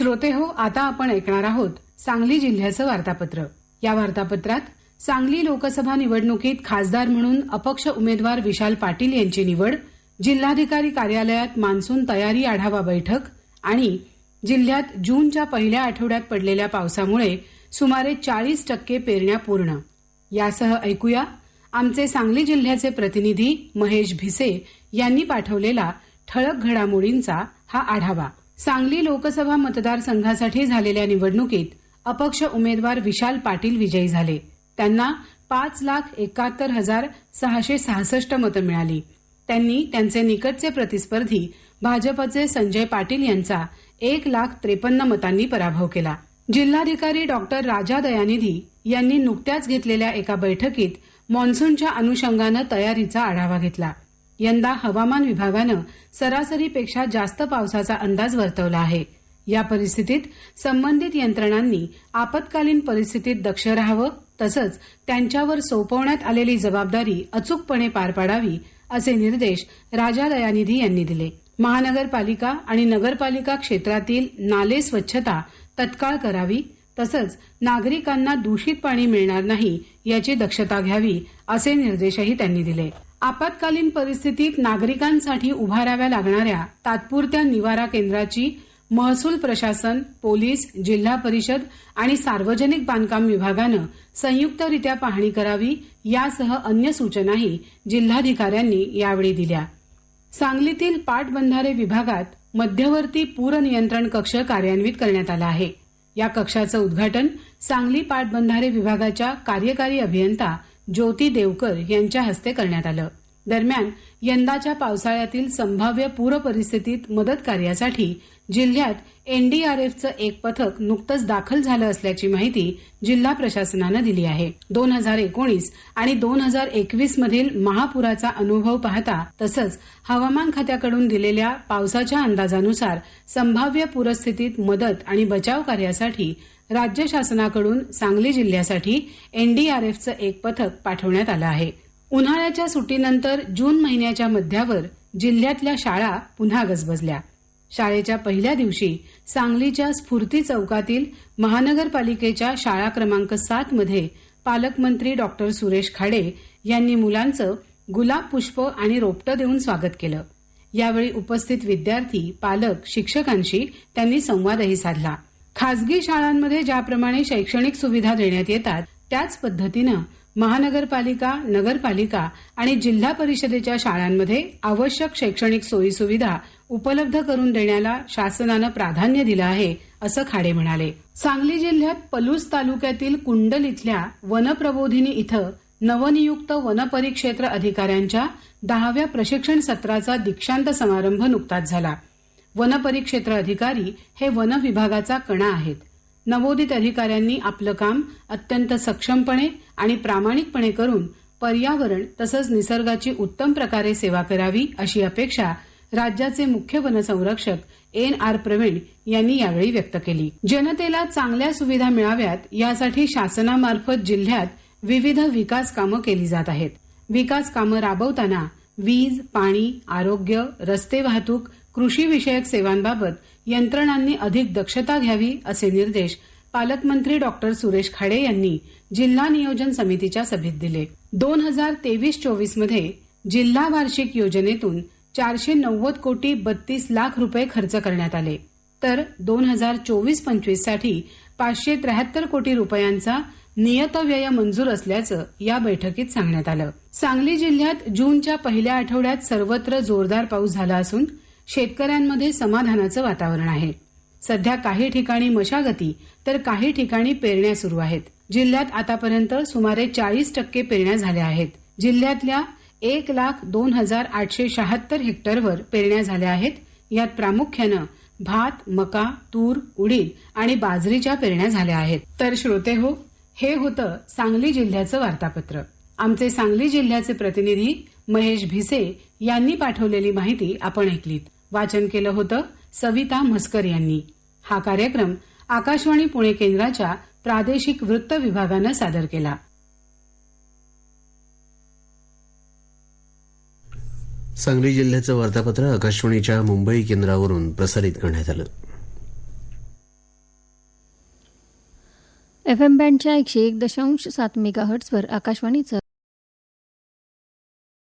श्रोते हो आता आपण ऐकणार आहोत सांगली जिल्ह्याचं वार्तापत्र. या वार्तापत्रात सांगली लोकसभा निवडणुकीत खासदार म्हणून अपक्ष उमेदवार विशाल पाटील यांची निवड जिल्हाधिकारी कार्यालयात मान्सून तयारी आढावा बैठक आणि जिल्ह्यात जूनच्या पहिल्या आठवड्यात पडलेल्या पावसामुळे सुमारे चाळीस टक्के पेरण्या पूर्ण. यासह ऐकूया आमचे सांगली जिल्ह्याचे प्रतिनिधी महेश भिसे यांनी पाठवलेला ठळक घडामोडींचा हा आढावा. सांगली लोकसभा मतदारसंघासाठी झालेल्या निवडणुकीत अपक्ष उमेदवार विशाल पाटील विजयी झाले. त्यांना पाच लाख एकाहत्तर हजार सहाशे सहासष्ट मतं मिळाली. त्यांनी त्यांचे निकटचे प्रतिस्पर्धी भाजपचे संजय पाटील यांचा एक लाख त्रेपन्न मतांनी पराभव केला. जिल्हाधिकारी डॉक्टर राजा दयानिधी यांनी नुकत्याच घेतलेल्या एका बैठकीत मान्सूनच्या अनुषंगानं तयारीचा आढावा घेतला. यंदा हवामान विभागानं सरासरीपेक्षा जास्त पावसाचा अंदाज वर्तवला आहे. या परिस्थितीत संबंधित यंत्रणांनी आपत्कालीन परिस्थितीत दक्ष राहावं तसंच त्यांच्यावर सोपवण्यात आलेली जबाबदारी अचूकपणे पार पाडावी असे निर्देश राजा दयानिधी यांनी दिले. महानगरपालिका आणि नगरपालिका क्षेत्रातील नाले स्वच्छता तत्काळ करावी तसंच नागरिकांना दूषित पाणी मिळणार नाही याची दक्षता घ्यावी असे निर्देशही त्यांनी दिले. आपत्कालीन परिस्थितीत नागरिकांसाठी उभाराव्या लागणाऱ्या तात्पुरत्या निवारा केंद्राची महसूल प्रशासन पोलीस जिल्हा परिषद आणि सार्वजनिक बांधकाम विभागानं संयुक्तरित्या पाहणी करावी यासह अन्य सूचनाही जिल्हाधिकाऱ्यांनी यावेळी दिल्या. सांगलीतील पाटबंधारे विभागात मध्यवर्ती पूर नियंत्रण कक्ष कार्यान्वित करण्यात आला आहे. या कक्षाचं उद्घाटन सांगली पाटबंधारे विभागाच्या कार्यकारी अभियंता ज्योती देवकर यांच्या हस्ते करण्यात आलं. दरम्यान यंदाच्या पावसाळ्यातील संभाव्य पूर परिस्थितीत मदत कार्यासाठी जिल्ह्यात एनडीआरएफचं एक पथक नुकतंच दाखल झालं असल्याची माहिती जिल्हा प्रशासनानं दिली आहे. दोन हजार एकोणीस आणि दोन हजार एकवीस मधील महापुराचा अनुभव पाहता तसंच हवामान खात्याकडून दिलेल्या पावसाच्या अंदाजानुसार संभाव्य पूरस्थितीत मदत आणि बचाव कार्यासाठी राज्य शासनाकडून सांगली जिल्ह्यासाठी एनडीआरएफचं एक पथक पाठवण्यात आलं आहे. उन्हाळ्याच्या सुटीनंतर जून महिन्याच्या मध्यावर जिल्ह्यातल्या शाळा पुन्हा गजबजल्या. शाळेच्या पहिल्या दिवशी सांगलीच्या स्फूर्ती चौकातील महानगरपालिकेच्या शाळा क्रमांक सात मध्ये पालकमंत्री डॉक्टर सुरेश खाडे यांनी मुलांचं गुलाब पुष्प आणि रोपटं देऊन स्वागत केलं. यावेळी उपस्थित विद्यार्थी पालक शिक्षकांशी त्यांनी संवादही साधला. खासगी शाळांमध्ये ज्याप्रमाणे शैक्षणिक सुविधा देण्यात येतात त्याच पद्धतीनं महानगरपालिका नगरपालिका आणि जिल्हा परिषदेच्या शाळांमध्ये आवश्यक शैक्षणिक सोयी सुविधा उपलब्ध करून देण्याला शासनानं प्राधान्य दिलं आहे असं खाडे म्हणाले. सांगली जिल्ह्यात पलूस तालुक्यातील कुंडल इथल्या वनप्रबोधिनी इथं नवनियुक्त वनपरिक्षेत्र अधिकाऱ्यांच्या दहाव्या प्रशिक्षण सत्राचा दीक्षांत समारंभ नुकताच झाला. वनपरिक्षेत्र अधिकारी हे वन विभागाचा कणा आहेत. नवोदित अधिकाऱ्यांनी आपलं काम अत्यंत सक्षमपणे आणि प्रामाणिकपणे करून पर्यावरण तसंच निसर्गाची उत्तम प्रकारे सेवा करावी अशी अपेक्षा राज्याचे मुख्य वनसंरक्षक एन आर प्रवीण यांनी यावेळी व्यक्त केली. जनतेला चांगल्या सुविधा मिळाव्यात यासाठी शासनामार्फत जिल्ह्यात विविध विकास कामं केली जात आहेत. विकास कामं राबवताना वीज पाणी आरोग्य रस्ते वाहतूक कृषी विषयक सेवांबाबत यंत्रणांनी अधिक दक्षता घ्यावी असे निर्देश पालकमंत्री डॉक्टर सुरेश खाडे यांनी जिल्हा नियोजन समितीच्या सभेत दिले. दोन हजार तेवीस चोवीसमध्ये जिल्हा वार्षिक योजनेतून चारशे नव्वद कोटी बत्तीस लाख रुपये खर्च करण्यात आले. तर दोन हजार चोवीस पंचवीससाठी पाचशे त्र्याहत्तर कोटी रुपयांचा नियतव्यय मंजूर असल्याचं या बैठकीत सांगण्यात आलं. सांगली जिल्ह्यात जूनच्या पहिल्या आठवड्यात सर्वत्र जोरदार पाऊस झाला असून शेतकऱ्यांमध्ये समाधानाचं वातावरण आहे. सध्या काही ठिकाणी मशागती तर काही ठिकाणी पेरण्या सुरू आहेत. जिल्ह्यात आतापर्यंत सुमारे चाळीस टक्के पेरण्या झाल्या आहेत. जिल्ह्यातल्या एक लाख दोन हजार आठशे शहात्तर हेक्टरवर पेरण्या झाल्या आहेत. यात प्रामुख्यानं भात मका तूर उडीद आणि बाजरीच्या पेरण्या झाल्या आहेत. तर श्रोते हो हे होतं सांगली जिल्ह्याचं वार्तापत्र. आमचे सांगली जिल्ह्याचे प्रतिनिधी महेश भिसे यांनी पाठवलेली माहिती आपण ऐकलीत. वाचन केलं होतं सविता म्हस्कर यांनी. हा कार्यक्रम आकाशवाणी पुणे केंद्राच्या प्रादेशिक वृत्त विभागानं सादर केला. सांगली जिल्ह्याचं वार्तापत्र आकाशवाणीच्या मुंबई केंद्रावरून प्रसारित करण्यात आलं. एफ एम बँडच्या एकशे एक दशांश सात मेगाहर्ट्झवर आकाशवाणीचं